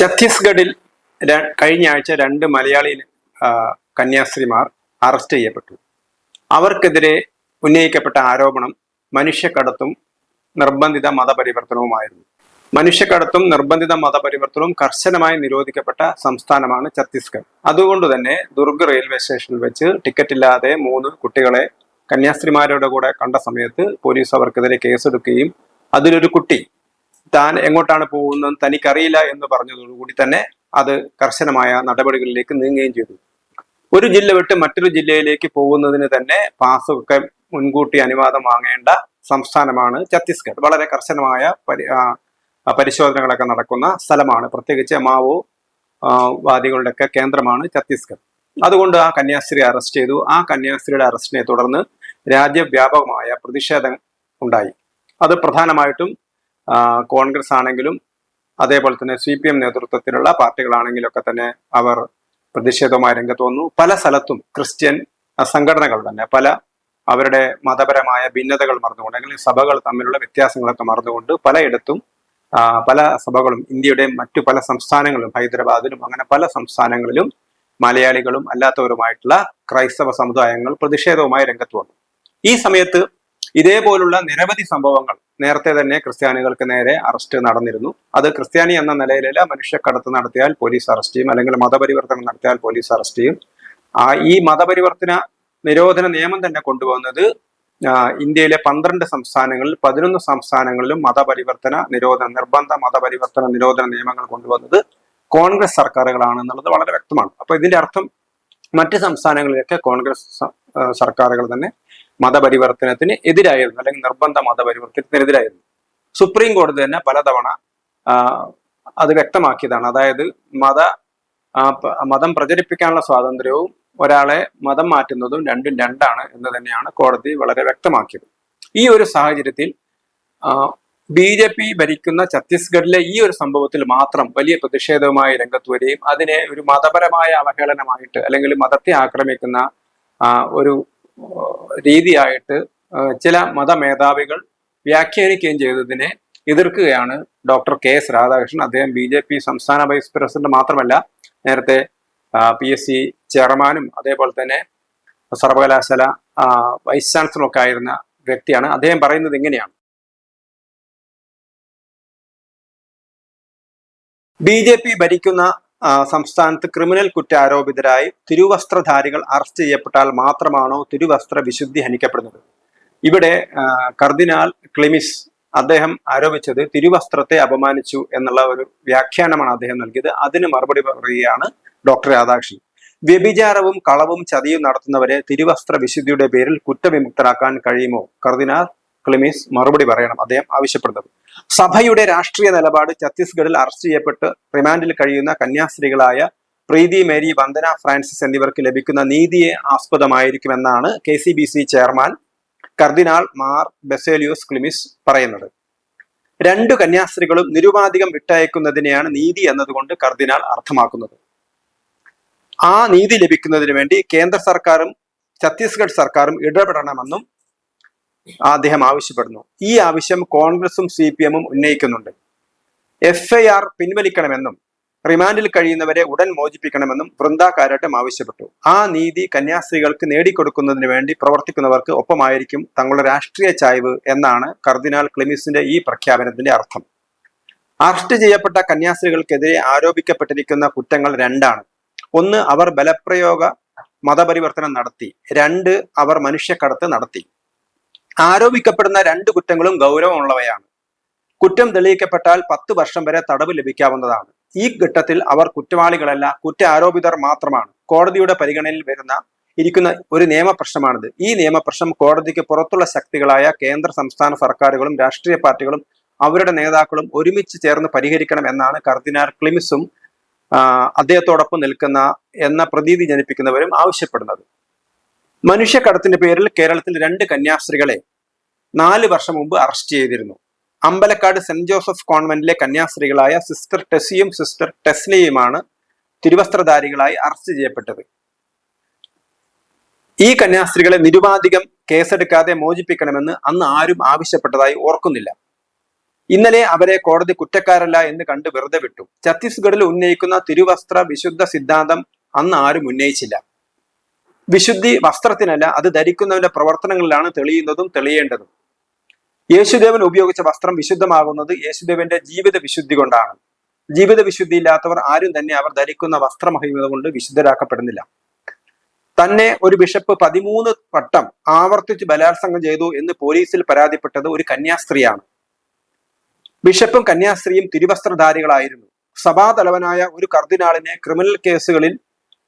ഛത്തീസ്ഗഡിൽ കഴിഞ്ഞ ആഴ്ച രണ്ട് മലയാളി കന്യാസ്ത്രീമാർ അറസ്റ്റ് ചെയ്യപ്പെട്ടു. അവർക്കെതിരെ ഉന്നയിക്കപ്പെട്ട ആരോപണം മനുഷ്യക്കടത്തും നിർബന്ധിത മതപരിവർത്തനവുമായിരുന്നു. മനുഷ്യക്കടത്തും നിർബന്ധിത മതപരിവർത്തനവും കർശനമായി നിരോധിക്കപ്പെട്ട സംസ്ഥാനമാണ് ഛത്തീസ്ഗഡ്. അതുകൊണ്ട് തന്നെ ദുർഗ് റെയിൽവേ സ്റ്റേഷനിൽ വെച്ച് ടിക്കറ്റ് ഇല്ലാതെ മൂന്ന് കുട്ടികളെ കന്യാസ്ത്രീമാരുടെ കൂടെ കണ്ട സമയത്ത് പോലീസ് അവർക്കെതിരെ കേസെടുക്കുകയും അതിലൊരു കുട്ടി താൻ എങ്ങോട്ടാണ് പോകുന്നത് തനിക്കറിയില്ല എന്ന് പറഞ്ഞതോടുകൂടി തന്നെ അത് കർശനമായ നടപടികളിലേക്ക് നീങ്ങുകയും ചെയ്തു. ഒരു ജില്ല വിട്ട് മറ്റൊരു ജില്ലയിലേക്ക് പോകുന്നതിന് തന്നെ പാസ്സൊക്കെ മുൻകൂട്ടി അനുവാദം വാങ്ങേണ്ട സംസ്ഥാനമാണ് ഛത്തീസ്ഗഡ്. വളരെ കർശനമായ പരിശോധനകളൊക്കെ നടക്കുന്ന സ്ഥലമാണ്. പ്രത്യേകിച്ച് മാവോ വാദികളുടെയൊക്കെ കേന്ദ്രമാണ് ഛത്തീസ്ഗഡ്. അതുകൊണ്ട് ആ കന്യാസ്ത്രീ അറസ്റ്റ് ചെയ്തു. ആ കന്യാസ്ത്രീയുടെ അറസ്റ്റിനെ തുടർന്ന് രാജ്യവ്യാപകമായ പ്രതിഷേധം ഉണ്ടായി. അത് പ്രധാനമായിട്ടും കോൺഗ്രസ് ആണെങ്കിലും അതേപോലെ തന്നെ സി പി എം നേതൃത്വത്തിലുള്ള പാർട്ടികളാണെങ്കിലും ഒക്കെ തന്നെ അവർ പ്രതിഷേധവുമായി രംഗത്ത് വന്നു. പല സ്ഥലത്തും ക്രിസ്ത്യൻ സംഘടനകൾ തന്നെ പല അവരുടെ മതപരമായ ഭിന്നതകൾ മറന്നുകൊണ്ട് അല്ലെങ്കിൽ സഭകൾ തമ്മിലുള്ള വ്യത്യാസങ്ങളൊക്കെ മറന്നുകൊണ്ട് പലയിടത്തും പല സഭകളും ഇന്ത്യയുടെ മറ്റു പല സംസ്ഥാനങ്ങളിലും ഹൈദരാബാദിലും അങ്ങനെ പല സംസ്ഥാനങ്ങളിലും മലയാളികളും അല്ലാത്തവരുമായിട്ടുള്ള ക്രൈസ്തവ സമുദായങ്ങൾ പ്രതിഷേധവുമായി രംഗത്ത് വന്നു. ഈ സമയത്ത് ഇതേപോലുള്ള നിരവധി സംഭവങ്ങൾ നേരത്തെ തന്നെ ക്രിസ്ത്യാനികൾക്ക് നേരെ അറസ്റ്റ് നടന്നിരുന്നു. അത് ക്രിസ്ത്യാനി എന്ന നിലയിലല്ല മനുഷ്യക്കടത്ത് നടത്തിയാൽ പോലീസ് അറസ്റ്റ് ചെയ്യും അല്ലെങ്കിൽ മതപരിവർത്തനം നടത്തിയാൽ പോലീസ് അറസ്റ്റ് ചെയ്യും. ആ ഈ മതപരിവർത്തന നിരോധന നിയമം തന്നെ കൊണ്ടുപോകുന്നത് ഇന്ത്യയിലെ പന്ത്രണ്ട് സംസ്ഥാനങ്ങളിൽ പതിനൊന്ന് സംസ്ഥാനങ്ങളിലും മതപരിവർത്തന നിരോധന നിർബന്ധ മതപരിവർത്തന നിരോധന നിയമങ്ങൾ കൊണ്ടുവന്നത് കോൺഗ്രസ് സർക്കാരുകളാണ് എന്നുള്ളത് വളരെ വ്യക്തമാണ്. അപ്പൊ ഇതിന്റെ അർത്ഥം മറ്റ് സംസ്ഥാനങ്ങളിലൊക്കെ കോൺഗ്രസ് സർക്കാരുകൾ തന്നെ മതപരിവർത്തനത്തിന് എതിരായിരുന്നു അല്ലെങ്കിൽ നിർബന്ധ മതപരിവർത്തനത്തിനെതിരായിരുന്നു സുപ്രീം കോടതി തന്നെ പലതവണ അത് വ്യക്തമാക്കിയതാണ്. അതായത് മത മതം പ്രചരിപ്പിക്കാനുള്ള സ്വാതന്ത്ര്യവും ഒരാളെ മതം മാറ്റുന്നതും രണ്ടും രണ്ടാണ് എന്ന് തന്നെയാണ് കോടതി വളരെ വ്യക്തമാക്കിയത്. ഈ ഒരു സാഹചര്യത്തിൽ ബി ജെ പി ഭരിക്കുന്ന ഛത്തീസ്ഗഡിലെ ഈ ഒരു സംഭവത്തിൽ മാത്രം വലിയ പ്രതിഷേധവുമായി രംഗത്ത് വരികയും അതിനെ ഒരു മതപരമായ അവഹേളനമായിട്ട് അല്ലെങ്കിൽ മതത്തെ ആക്രമിക്കുന്ന ഒരു രീതിയായിട്ട് ചില മതമേധാവികൾ വ്യാഖ്യാനിക്കുകയും ചെയ്തതിനെ എതിർക്കുകയാണ് ഡോക്ടർ കെ എസ് രാധാകൃഷ്ണൻ. അദ്ദേഹം ബി ജെ പി സംസ്ഥാന വൈസ് പ്രസിഡന്റ് മാത്രമല്ല നേരത്തെ പി എസ് സി ചെയർമാനും അതേപോലെ തന്നെ സർവകലാശാല വൈസ് ചാൻസലർ ഒക്കെ ആയിരുന്ന വ്യക്തിയാണ്. അദ്ദേഹം പറയുന്നത് ഇങ്ങനെയാണ്. ബി ജെ പി ഭരിക്കുന്ന സംസ്ഥാനത്ത് ക്രിമിനൽ കുറ്റാരോപിതരായി തിരുവസ്ത്രധാരികൾ അറസ്റ്റ് ചെയ്യപ്പെട്ടാൽ മാത്രമാണോ തിരുവസ്ത്ര വിശുദ്ധി ഹനിക്കപ്പെടുന്നത്? ഇവിടെ കർദിനാൽ ക്ലിമിസ് അദ്ദേഹം ആരോപിച്ചത് തിരുവസ്ത്രത്തെ അപമാനിച്ചു എന്നുള്ള ഒരു വ്യാഖ്യാനമാണ് അദ്ദേഹം നൽകിയത്. അതിന് മറുപടി പറയുകയാണ് ഡോക്ടർ രാധാകൃഷ്ണൻ. വ്യഭിചാരവും കളവും ചതിയും നടത്തുന്നവരെ തിരുവസ്ത്ര വിശുദ്ധിയുടെ പേരിൽ കുറ്റവിമുക്തരാക്കാൻ കഴിയുമോ? കർദിനാൾ ക്ലിമിസ് മറുപടി പറയണം അദ്ദേഹം ആവശ്യപ്പെടുന്നത്. സഭയുടെ രാഷ്ട്രീയ നിലപാട് ഛത്തീസ്ഗഡിൽ അറസ്റ്റ് ചെയ്യപ്പെട്ട് റിമാൻഡിൽ കഴിയുന്ന കന്യാസ്ത്രീകളായ പ്രീതി മേരി വന്ദന ഫ്രാൻസിസ് എന്നിവർക്ക് ലഭിക്കുന്ന നീതിയെ ആസ്പദമായിരിക്കുമെന്നാണ് K C B C chairman cardinal Mar Baselios Cleemis പറയുന്നത്. രണ്ടു കന്യാസ്ത്രീകളും നിരുപാധികം വിട്ടയക്കുന്നതിനെയാണ് നീതി എന്നതുകൊണ്ട് കർദിനാൾ അർത്ഥമാക്കുന്നത്. ആ നീതി ലഭിക്കുന്നതിന് വേണ്ടി കേന്ദ്ര സർക്കാരും ഛത്തീസ്ഗഡ് സർക്കാരും ഇടപെടണമെന്നും അദ്ദേഹം ആവശ്യപ്പെടുന്നു. ഈ ആവശ്യം കോൺഗ്രസും സി പി എമ്മും ഉന്നയിക്കുന്നുണ്ട്. എഫ് ഐ ആർ പിൻവലിക്കണമെന്നും റിമാൻഡിൽ കഴിയുന്നവരെ ഉടൻ മോചിപ്പിക്കണമെന്നും വൃന്ദ കാരാട്ടം ആവശ്യപ്പെട്ടു. ആ നീതി കന്യാസ്ത്രീകൾക്ക് നേടിക്കൊടുക്കുന്നതിന് വേണ്ടി പ്രവർത്തിക്കുന്നവർക്ക് ഒപ്പമായിരിക്കും തങ്ങളുടെ രാഷ്ട്രീയ ചായ്വ് എന്നാണ് കർദിനാൾ ക്ലിമിസിന്റെ ഈ പ്രഖ്യാപനത്തിന്റെ അർത്ഥം. അറസ്റ്റ് ചെയ്യപ്പെട്ട കന്യാസ്ത്രീകൾക്കെതിരെ ആരോപിക്കപ്പെട്ടിരിക്കുന്ന കുറ്റങ്ങൾ രണ്ടാണ്. ഒന്ന് അവർ ബലപ്രയോഗ മതപരിവർത്തനം നടത്തി. രണ്ട് അവർ മനുഷ്യക്കടത്ത് നടത്തി. ആരോപിക്കപ്പെടുന്ന രണ്ട് കുറ്റങ്ങളും ഗൗരവമുള്ളവയാണ്. കുറ്റം തെളിയിക്കപ്പെട്ടാൽ പത്ത് വർഷം വരെ തടവ് ലഭിക്കാവുന്നതാണ്. ഈ ഘട്ടത്തിൽ അവർ കുറ്റവാളികളല്ല കുറ്റാരോപിതർ മാത്രമാണ്. കോടതിയുടെ പരിഗണനയിൽ വരുന്ന ഇരിക്കുന്ന ഒരു നിയമപ്രശ്നമാണിത്. ഈ നിയമപ്രശ്നം കോടതിക്ക് പുറത്തുള്ള ശക്തികളായ കേന്ദ്ര സംസ്ഥാന സർക്കാരുകളും രാഷ്ട്രീയ പാർട്ടികളും അവരുടെ നേതാക്കളും ഒരുമിച്ച് ചേർന്ന് പരിഹരിക്കണം എന്നാണ് കർദിനാൾ ക്ലിമിസും അദ്ദേഹത്തോടൊപ്പം നിൽക്കുന്ന എന്ന പ്രതീതി ജനിപ്പിക്കുന്നവരും ആവശ്യപ്പെടുന്നത്. മനുഷ്യക്കടത്തിന്റെ പേരിൽ കേരളത്തിൽ രണ്ട് കന്യാസ്ത്രീകളെ നാല് വർഷം മുമ്പ് അറസ്റ്റ് ചെയ്തിരുന്നു. അമ്പലക്കാട് സെന്റ് ജോസഫ് കോൺവെന്റിലെ കന്യാസ്ത്രീകളായ സിസ്റ്റർ ടെസിയും സിസ്റ്റർ ടെസ്ലിയുമാണ് തിരുവസ്ത്രധാരികളായി അറസ്റ്റ് ചെയ്യപ്പെട്ടത്. ഈ കന്യാസ്ത്രീകളെ നിരുപാധികം കേസെടുക്കാതെ മോചിപ്പിക്കണമെന്ന് അന്ന് ആരും ആവശ്യപ്പെട്ടതായി ഓർക്കുന്നില്ല. ഇന്നലെ അവരെ കോടതി കുറ്റക്കാരല്ല എന്ന് കണ്ട് വെറുതെ വിട്ടു. ഛത്തീസ്ഗഡിൽ ഉന്നയിക്കുന്ന തിരുവസ്ത്ര വിശുദ്ധ സിദ്ധാന്തം അന്ന് ആരും ഉന്നയിച്ചില്ല. വിശുദ്ധി വസ്ത്രത്തിനല്ല അത് ധരിക്കുന്നവന്റെ പ്രവർത്തനങ്ങളിലാണ് തെളിയുന്നതും തെളിയേണ്ടതും. യേശുദേവൻ ഉപയോഗിച്ച വസ്ത്രം വിശുദ്ധമാകുന്നത് യേശുദേവന്റെ ജീവിത വിശുദ്ധി കൊണ്ടാണ്. ജീവിത വിശുദ്ധി ഇല്ലാത്തവർ ആരും തന്നെ അവർ ധരിക്കുന്ന വസ്ത്രമഹിമത കൊണ്ട് വിശുദ്ധരാക്കപ്പെടുന്നില്ല. തന്നെ ഒരു ബിഷപ്പ് പതിമൂന്ന് വട്ടം ആവർത്തിച്ച് ബലാത്സംഗം ചെയ്തു എന്ന് പോലീസിൽ പരാതിപ്പെട്ടത് ഒരു കന്യാസ്ത്രീയാണ്. ബിഷപ്പും കന്യാസ്ത്രീയും തിരുവസ്ത്രധാരികളായിരുന്നു. സഭാതലവനായ ഒരു കർദിനാളിനെ ക്രിമിനൽ കേസുകളിൽ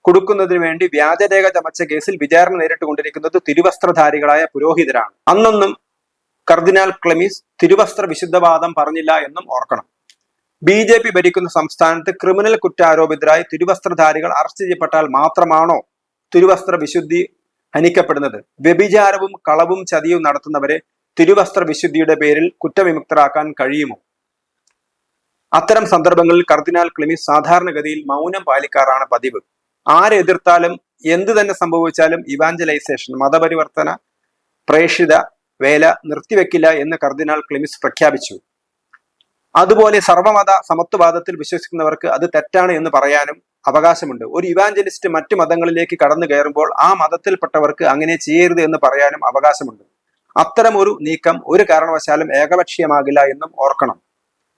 കൊടുക്കുന്നതിന് വേണ്ടി വ്യാജരേഖ ചമച്ച കേസിൽ വിചാരണ നേരിട്ടുകൊണ്ടിരിക്കുന്നത് തിരുവസ്ത്രധാരികളായ പുരോഹിതരാണ്. അന്നൊന്നും കർദിനാൾ ക്ലെമിസ് തിരുവസ്ത്ര വിശുദ്ധവാദം പറഞ്ഞില്ല എന്നും ഓർക്കണം. ബി ജെ പി ഭരിക്കുന്ന സംസ്ഥാനത്ത് ക്രിമിനൽ കുറ്റാരോപിതരായി തിരുവസ്ത്രധാരികൾ അറസ്റ്റ് ചെയ്യപ്പെട്ടാൽ മാത്രമാണോ തിരുവസ്ത്ര വിശുദ്ധി ഹനിക്കപ്പെടുന്നത്? വ്യഭിചാരവും കളവും ചതിയും നടത്തുന്നവരെ തിരുവസ്ത്ര വിശുദ്ധിയുടെ പേരിൽ കുറ്റവിമുക്തരാക്കാൻ കഴിയുമോ? അത്തരം സന്ദർഭങ്ങളിൽ കർദിനാൾ ക്ലിമിസ് സാധാരണഗതിയിൽ മൗനം പാലിക്കാറാണ് പതിവ്. ആരെതിർത്താലും എന്ത് തന്നെ സംഭവിച്ചാലും ഇവാഞ്ചലൈസേഷൻ മതപരിവർത്തന പ്രേക്ഷിത വേല നിർത്തിവെക്കില്ല എന്ന് കർദിനാൾ ക്ലിമിസ് പ്രഖ്യാപിച്ചു. അതുപോലെ സർവമത സമത്വവാദത്തിൽ വിശ്വസിക്കുന്നവർക്ക് അത് തെറ്റാണ് എന്ന് പറയാനും അവകാശമുണ്ട്. ഒരു ഇവാഞ്ചലിസ്റ്റ് മറ്റു മതങ്ങളിലേക്ക് കടന്നു കയറുമ്പോൾ ആ മതത്തിൽപ്പെട്ടവർക്ക് അങ്ങനെ ചെയ്യരുത് എന്ന് പറയാനും അവകാശമുണ്ട്. അത്തരം ഒരു നീക്കം ഒരു കാരണവശാലും ഏകപക്ഷീയമാകില്ല എന്നും ഓർക്കണം.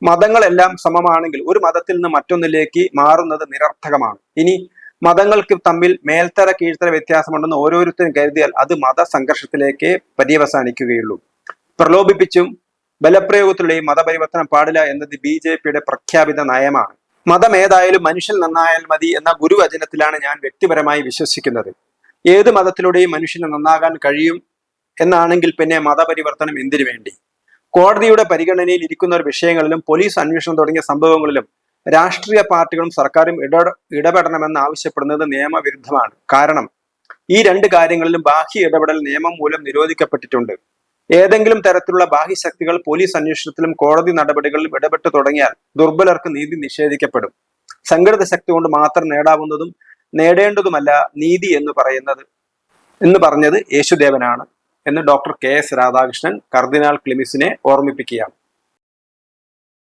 മതങ്ങളെല്ലാം സമമാണെങ്കിൽ ഒരു മതത്തിൽ നിന്ന് മറ്റൊന്നിലേക്ക് മാറുന്നത് നിരർത്ഥകമാണ്. ഇനി മതങ്ങൾക്ക് തമ്മിൽ മേൽത്തര കീഴ്ത്തര വ്യത്യാസമുണ്ടെന്ന് ഓരോരുത്തരും കരുതിയാൽ അത് മതസംഘർഷത്തിലേക്ക് പര്യവസാനിക്കുകയുള്ളൂ. പ്രലോഭിപ്പിച്ചും ബലപ്രയോഗത്തിലൂടെയും മതപരിവർത്തനം പാടില്ല എന്നത് ബി ജെ പിയുടെ പ്രഖ്യാപിത നയമാണ്. മതം ഏതായാലും മനുഷ്യൻ നന്നായാൽ മതി എന്ന ഗുരുവചനത്തിലാണ് ഞാൻ വ്യക്തിപരമായി വിശ്വസിക്കുന്നത്. ഏത് മതത്തിലൂടെയും മനുഷ്യന് നന്നാകാൻ കഴിയും എന്നാണെങ്കിൽ പിന്നെ മതപരിവർത്തനം എന്തിനു വേണ്ടി? കോടതിയുടെ പരിഗണനയിൽ ഇരിക്കുന്ന ഒരു വിഷയങ്ങളിലും പോലീസ് അന്വേഷണം തുടങ്ങിയ സംഭവങ്ങളിലും രാഷ്ട്രീയ പാർട്ടികളും സർക്കാരും ഇട ഇടപെടണമെന്ന് ആവശ്യപ്പെടുന്നത് നിയമവിരുദ്ധമാണ്. കാരണം ഈ രണ്ട് കാര്യങ്ങളിലും ബാഹ്യ ഇടപെടൽ നിയമം മൂലം നിരോധിക്കപ്പെട്ടിട്ടുണ്ട്. ഏതെങ്കിലും തരത്തിലുള്ള ബാഹ്യ ശക്തികൾ പോലീസ് അന്വേഷണത്തിലും കോടതി നടപടികളിലും ഇടപെട്ടു തുടങ്ങിയാൽ ദുർബലർക്ക് നീതി നിഷേധിക്കപ്പെടും. സംഘടിത ശക്തി കൊണ്ട് മാത്രം നേടാവുന്നതും നേടേണ്ടതുമല്ല നീതി എന്ന് പറയുന്നത് എന്ന് പറഞ്ഞത് യേശുദേവനാണ് എന്ന് doctor K S Radhakrishnan cardinal ക്ലിമിസിനെ ഓർമ്മിപ്പിക്കുകയാണ്.